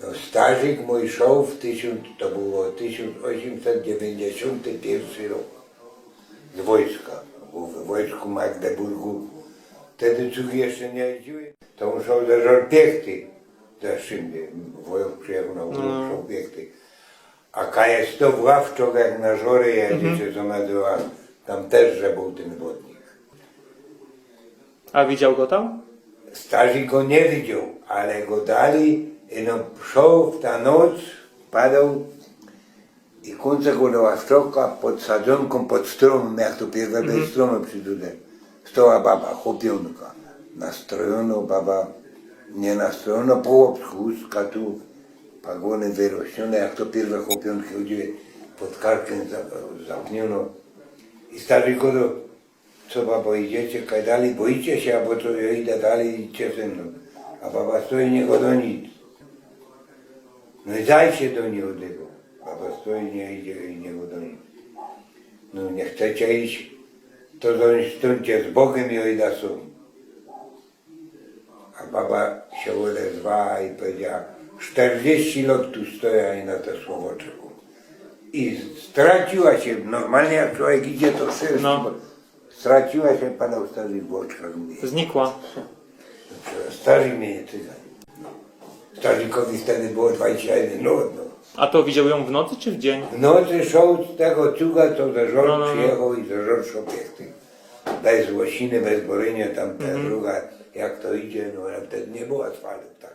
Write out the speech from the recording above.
No, Starzyk mój szał w tysiąc, to było 1891 rok z wojska. Był w wojsku Magdeburgu. Wtedy cugi jeszcze nie jeździły. To musiał za żor piechty. Za Szymie. Wojok przyjechał na urlop, szał piechty. A kajes to w Ławczok, jak na żory jedzie, czy co nazywa, tam też, że był ten wodnik. A widział go tam? Starzy go nie widział, ale go dali i no szał w ta noc, padał i końca go do Ławczoka pod sadzonką, pod stromem, jak to pierwsze bez stromy przytudę. Stała baba, chłopionka. Nastrojono baba, nie nastrojono po łopsku, ustka tu, pagony wyrośnione, jak to pierwsze chłopionki chodziły, pod karkiem za- zamkniono. I starzy go co babo idziecie, kaj dalej, boicie się, albo co, ja idę dalej, idźcie ze mną. A baba stoi, nie do nic. No i zajście do niego tego. Baba stoi, nie idzie i nie nic. No nie chcecie iść, to stońcie z Bogiem i ojda są. A baba się odezwała i powiedziała, 40 lat tu stoję i na to słowo czekam. I straciła się, normalnie jak człowiek idzie to szybko. No. Straciła się pana stary w oczach mnie. Znikła. Starzy mnie nie cygan. Starzykowi wtedy było 21 lat. No. A to widział ją w nocy czy w dzień? W nocy z tego cuga, co ze żor No, no, no. przyjechał i ze żor szopiechty. Bez łosiny, bez borynia, tam ta Mhm. druga, jak to idzie, no ale wtedy nie było asfaltu, tak.